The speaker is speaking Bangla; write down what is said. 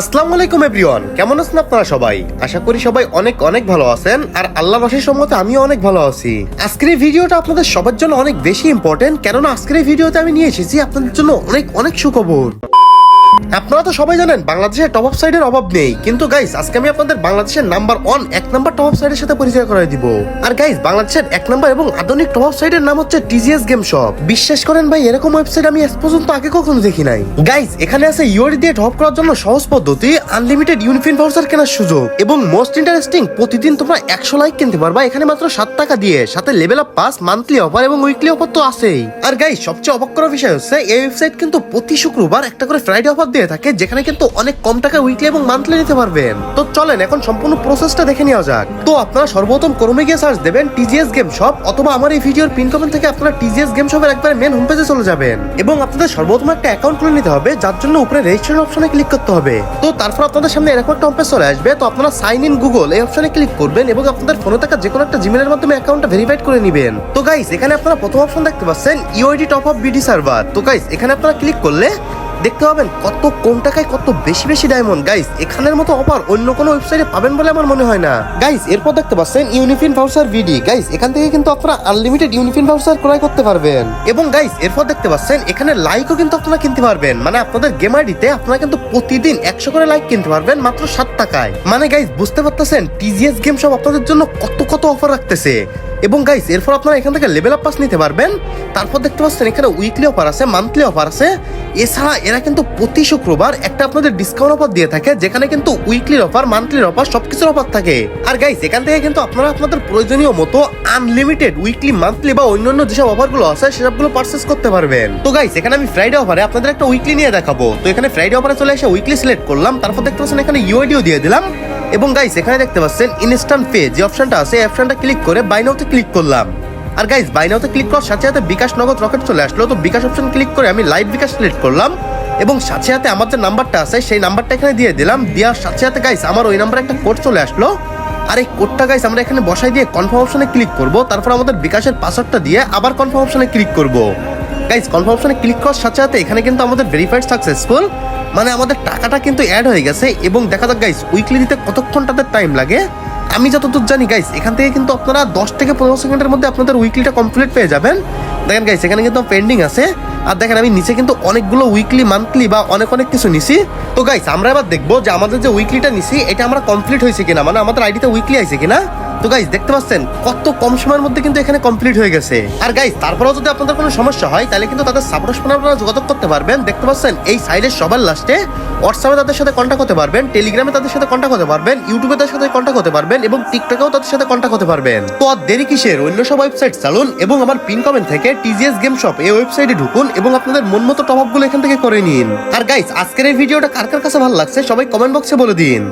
আসসালামু আলাইকুম, এভরিওয়ান। কেমন আছেন আপনারা সবাই? আশা করি সবাই অনেক অনেক ভালো আছেন, আর আল্লাহ রসের সম্মতে আমিও অনেক ভালো আছি। আজকের এই ভিডিওটা আপনাদের সবার জন্য অনেক বেশি ইম্পর্টেন্ট কেননা আজকের এই ভিডিওতে আমি নিয়ে এসেছি আপনাদের জন্য অনেক অনেক সুখবর। আপনারা তো সবাই জানেন, বাংলাদেশের টপ আপ সাইডের অভাব নেই। কিন্তু গাইস আজকে আমি আপনাদের বাংলাদেশের নাম্বার ওয়ান এক নাম্বার টপ আপ সাইডের সাথে পরিচয় করাই দিব। আর গাইস বাংলাদেশের এক নাম্বার এবং আধুনিক টপ আপ সাইডের নাম হচ্ছে টিজিএস গেম শপ বিশ্বাস করেন ভাই, এরকম ওয়েবসাইট আমি আজ পর্যন্ত আগে কখনো দেখি নাই। গাইস এখানে আছে ইউআরডি দিয়ে টপ করার জন্য সহজ পদ্ধতি আনলিমিটেড ইউনিফিন ভাউচার কেনার সুযোগ এবং মোস্ট ইন্টারেস্টিং প্রতিদিন তোমরা একশো লাইক কিনতে পারবা, এখানে মাত্র সাত টাকা দিয়ে। সাথে level up pass monthly offer এবং উইকলি অফার তো আছেই। আর গাইস সবচেয়ে অবাক করার বিষয় হচ্ছে, এই ওয়েবসাইট কিন্তু প্রতি শুক্রবার একটা করে ফ্রাইডে অফার দিয়ে থাকে, যেখানে কিন্তু অনেক কম টাকা উইকলি এবং মান্থলি নিতে পারবেন। তো চলেন, এখন সম্পূর্ণ প্রসেসটা দেখে নেওয়া যাক। তো আপনারা সর্বপ্রথম ক্রমে গিয়ে সার্চ দেবেন টিজিএস গেম শপ অথবা আমার এই ভিডিওর পিন কমেন্ট থেকে আপনারা টিজিএস গেম শপের একবার মেন হোম পেজে চলে যাবেন। এবং আপনাদের সর্বপ্রথম একটা অ্যাকাউন্ট খুলে নিতে হবে, যার জন্য উপরে রেজিস্ট্রেশন অপশনে ক্লিক করতে হবে। তো তারপর আপনাদের সামনে এরকম একটা পেজ চলে আসবে, তো আপনারা সাইন ইন গুগল এই অপশনে ক্লিক করবেন এবং আপনাদের ফোনে থাকা যে কোনো একটা জিমেলের মাধ্যমে অ্যাকাউন্টটা ভেরিফাইড করে নেবেন। তো গাইস এখানে আপনারা প্রথম অপশন দেখতে পাচ্ছেন UID top up BD server তো গাইস এখানে আপনারা ক্লিক করলে দেখতে পাবেন কত কম টাকায় কত বেশি বেশি ডায়মন্ড গাইস এখানের মতো অফার অন্য কোনো ওয়েবসাইটে পাবেন বলে আমার মনে হয় না। গাইস এরপর দেখতে পাচ্ছেন ইউনিফিন ভাউচার ভিডি গাইস এখান থেকে কিন্তু আপনারা আনলিমিটেড ইউনিফিন ভাউচার ক্রয় করতে পারবেন। এবং গাইস এরপর দেখতে পাচ্ছেন এখানে লাইকও কিন্তু আপনারা কিনতে পারবেন। মানে আপনাদের গেম আইডিতে আপনারা কিন্তু প্রতিদিন একশো করে লাইক কিনতে পারবেন মাত্র সাত টাকায়। মানে গাইস বুঝতে পারতেছেন টিজিএস গেম সব আপনাদের জন্য কত কত অফার রাখতেছে। এবং গাইস এরপর আপনারা এখান থেকে লেভেল আপ পাস নিতে পারবেন। তারপর দেখতে পাচ্ছেন এখানে উইকলি অফার আছে মান্থলি অফার আছে। এছাড়া এরা কিন্তু প্রতি শুক্রবার একটা আপনাদের ডিসকাউন্ট অফার দিয়ে থাকে, যেখানে কিন্তু উইকলির অফার মান্থলির অফার সবকিছুর অফার থাকে। আর গাইস এখান থেকে কিন্তু আপনারা আপনাদের প্রয়োজনীয় মতো আনলিমিটেড উইকলি মান্থলি বা অন্যান্য যেসব অফারগুলো আছে, সেসবগুলো পারচেস করতে পারবেন। তো গাইস এখানে আমি ফ্রাইডে অফারে আপনাদের একটা উইকলি নিয়ে দেখাবো। তো এখানে ফ্রাইডে অফারে চলে এসে উইকলি সিলেক্ট করলাম। তারপর দেখতে পাচ্ছেন এখানে ইউআইডিও দিয়ে দিলাম। এবং গাইস এখানে দেখতে পাচ্ছেন ইনস্ট্যান্ট পে যে অপশনটা আছে অপশনটা ক্লিক করে বাই নাওতে ক্লিক করলাম। আর গাইস বাই নাওতে ক্লিক করার সাথে সাথে বিকাশ নগদ রকেট চলে আসলো, তো বিকাশ অপশন ক্লিক করে আমি লাইভ বিকাশ সিলেক্ট করলাম এবং সাথে সাথে আমার যে নাম্বারটা আছে, সেই নাম্বারটা এখানে দিয়ে দিলাম। দেওয়ার সাথে সাথে গাইস আমার ওই নাম্বারে একটা কোড চলে আসলো। আর এই কোডটা গাইস আমরা এখানে বসাই দিয়ে কনফার্ম অপশনে ক্লিক করব। তারপর আমাদের বিকাশের পাসওয়ার্ডটা দিয়ে আবার কনফার্ম অপশনে ক্লিক করব। গাইস কনফার্ম অপশনে ক্লিক করার সাথে সাথে এখানে কিন্তু আমাদের ভেরিফাইড সাকসেসফুল মানে আমাদের টাকাটা কিন্তু অ্যাড হয়ে গেছে এবং দেখা যাক গাইস উইকলি দিতে কতক্ষণ তাদের টাইম লাগে? আমি যতদূর জানি গাইস এখান থেকে কিন্তু আপনারা দশ থেকে পনেরো সেকেন্ডের মধ্যে আপনাদের উইকলিটা কমপ্লিট পেয়ে যাবেন। দেখেন গাইস এখানে কিন্তু পেন্ডিং আছে। আর দেখেন, আমি নিচে কিন্তু অনেকগুলো উইকলি মান্থলি বা অনেক অনেক কিছু নিছি। তো গাইস আমরা এবার দেখব যে আমাদের যে উইকলিটা নিছি, এটা আমরা কমপ্লিট হয়েছে কিনা? মানে আমাদের আইডিতে উইকলি আছে কিনা? তো গাইস দেখতে পাচ্ছেন, কত কম সময়ের মধ্যে কিন্তু এখানে কমপ্লিট হয়ে গেছে। আর গাইস তারপরেও যদি আপনাদের কোনো সমস্যা হয়, তাহলে কিন্তু তাদের সাপোর্ট আপনারা যোগাযোগ করতে পারবেন। দেখতে পাচ্ছেন, এই সাইডের সবার লাস্টে হোয়াটসঅ্যাপে তাদের সাথে কন্ট্যাক্ট হতে পারবেন টেলিগ্রামে তাদের সাথে কন্ট্যাক্ট হতে পারবেন ইউটিউবে তাদের সাথে কন্ট্যাক্ট হতে পারবেন, এবং টিকটকেও তাদের সাথে কন্ট্যাক্ট হতে পারবেন। তো আর দেরি কিসের? অন্য সব ওয়েবসাইট চালুন, এবং আমার পিন কমেন্ট থেকে টিজিএস গেম শপ এই ওয়েবসাইটে ঢুকুন, এবং আপনাদের মন মতো টপ আপগুলো এখান থেকে করে নিন। আর গাইস আজকের এই ভিডিওটা কার কার কাছে ভালো লাগছে, সবাই কমেন্ট বক্সে বলে দিন।